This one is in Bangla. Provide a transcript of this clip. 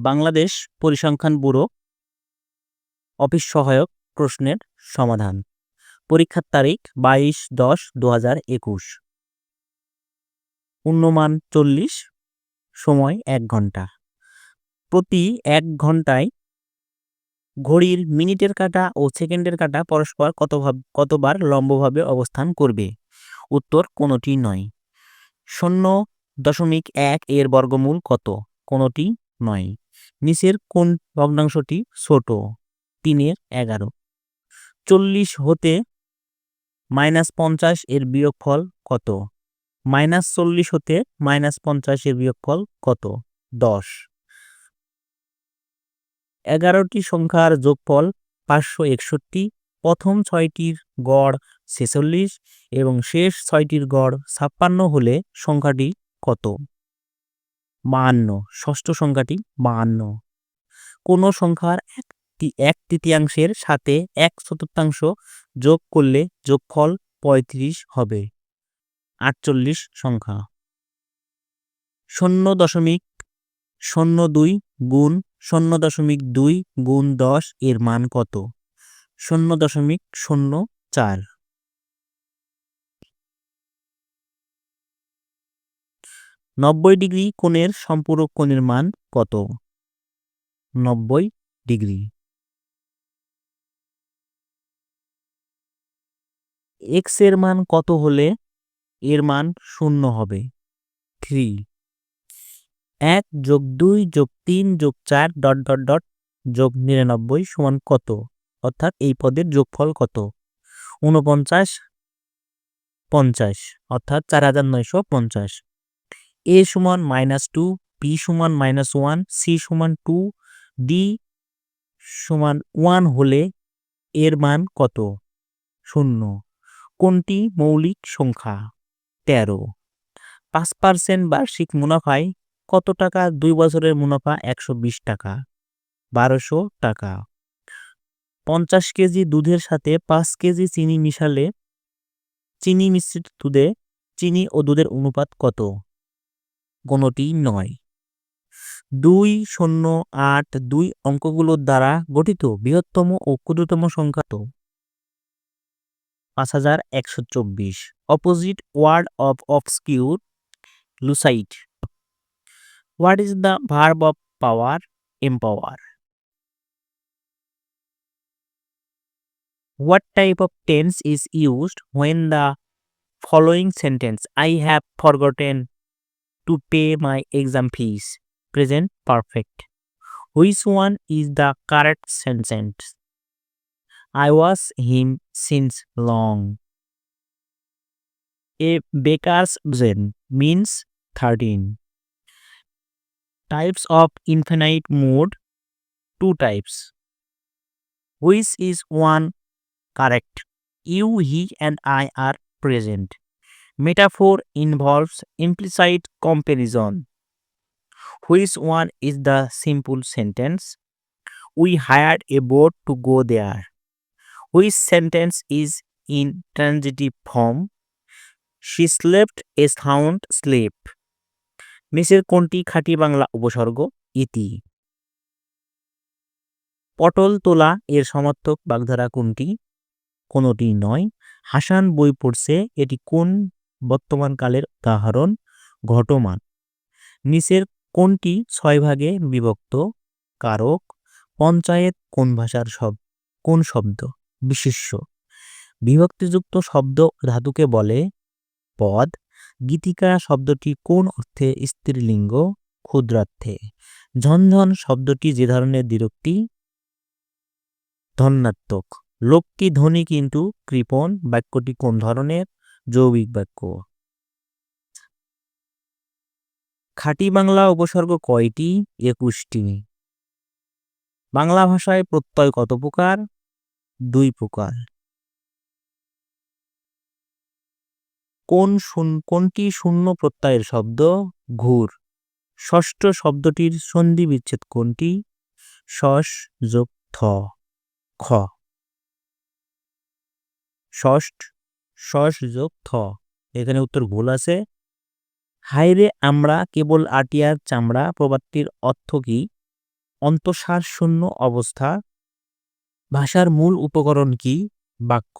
বাংলাদেশ পরিসংখ্যান ব্যুরো, অফিস সহায়ক প্রশ্নের সমাধান। পরীক্ষার তারিখ বাইশ দশ দু হাজার একুশ। উন্নমান চল্লিশ, সময় এক ঘণ্টা। প্রতি এক ঘন্টায় ঘড়ির মিনিটের কাটা ও সেকেন্ডের কাটা পরস্পর কত কতবার লম্বভাবে অবস্থান করবে? উত্তর কোনোটি নয়। শূন্য দশমিক এক এর বর্গমূল কত? কোনোটি নয়। নিচের কোন ভগ্নাংশটি ছোট? তিনের এগারো। চল্লিশ হতে মাইনাস পঞ্চাশ এর বিয়োগফল কত? মাইনাস চল্লিশ হতে মাইনাস পঞ্চাশ এর বিয়োগফল কত? দশ। এগারোটি সংখ্যার যোগফল পাঁচশো একষট্টি। প্রথম ছয়টির গড় ছেচল্লিশ এবং শেষ ছয়টির গড় ছাপ্পান্ন হলে সংখ্যাটি কত? বাহান্ন ষষ্ঠ সংখ্যাটি বাহান্ন কোনো সংখ্যার একটি, এক তৃতীয়াংশের সাথে এক চতুর্থাংশ যোগ করলে যোগফল পঁয়ত্রিশ হবে। আটচল্লিশ সংখ্যা। শূন্য দশমিক শূন্য দুই গুণ শূন্য দশমিক দুই গুণ দশ এর মান কত? শূন্য দশমিক শূন্য চার। নব্বই ডিগ্রি কোণের সম্পূরক কোণের মান কত? নব্বই ডিগ্রি। এক্সের মান কত হলে এর মান শূন্য হবে? থ্রি এক যোগ দুই যোগ তিন যোগ চার ডট ডট ডট যোগ নিরানব্বই সমান কত? অর্থাৎ এই পদের যোগফল কত? ঊনপঞ্চাশ পঞ্চাশ, অর্থাৎ চার হাজার নয়শো পঞ্চাশ। এ সমান মাইনাস টু বি সমান মাইনাস ওয়ান সি সমান টু ডি সমান ওয়ান হলে এর মান কত? শূন্য। কোনটি মৌলিক সংখ্যা? তেরো। পাঁচ পার্সেন্ট বার্ষিক মুনাফায় কত টাকা? দুই বছরের মুনাফা একশো বিশ টাকা। বারোশো টাকা। পঞ্চাশ কেজি দুধের সাথে পাঁচ কেজি চিনি মিশালে, চিনি মিশ্রিত দুধে চিনি ও দুধের অনুপাত কত? কোনোটি নয়। দুই শূন্য আট দুই অঙ্কগুলোর দ্বারা গঠিত বৃহত্তম ও ক্ষুদ্রতম সংখ্যা তো। পাঁচ হাজার একশো চব্বিশ। Opposite word of obscure lucid what is the verb of power empower What type of tense is used when the following sentence, I have forgotten to pay my exam fees? Present perfect. Which one is the correct sentence? I was him since long. A baker's dozen means 13. Types of infinite mode two types. Which is one correct? You, he, and I are present. Metaphor involves implicit comparison. Which one is the simple sentence? We hired a boat to go there. Which sentence is in transitive form? She slept a sound sleep. নিচের কোনটি খাঁটি বাংলা উপসর্গ ইতি পটল তোলা এর সমর্থক বাগধারা কোনটি কোনটি নয় হাসান বই পড়ছে এটি কোন বর্তমান কালের উদাহরণ, ঘটমান। নিচের কোনটি ছয় ভাগে বিভক্ত, কারক, পঞ্চায়েত কোন ভাষার শব্দ কোন শব্দ বিশিষ্য বিভক্তিযুক্ত শব্দ ধাতুকে বলে পদ। গীতিকা শব্দটি কোন অর্থে স্ত্রীলিঙ্গ, ক্ষুদ্রার্থে? ঝনঝন শব্দটি যে ধরনের দ্বিরুক্তি? ধন্যাত্মক লোকটি ধনী কিন্তু কৃপণ, বাক্যটি কোন ধরনের? যৌবিক বাক্য। খাঁটি বাংলা উপসর্গ কয়টি? একুশটি। বাংলা ভাষায় প্রত্যয় কত প্রকার? দুই প্রকার। কোন কোনটি শূন্য প্রত্যয়ের শব্দ? ঘুর। ষষ্ঠ শব্দটির সন্ধি বিচ্ছেদ কোনটি? শস যোগ থ। খ। ষষ্ঠ যোগ থ। এখানে উত্তর ভুল আছে। হাইরে আমরা কেবল আটিয়ার চামড়া প্রবাদটির অর্থ কি? অন্তঃসার শূন্য অবস্থা। ভাষার মূল উপকরণ কি? বাক্য।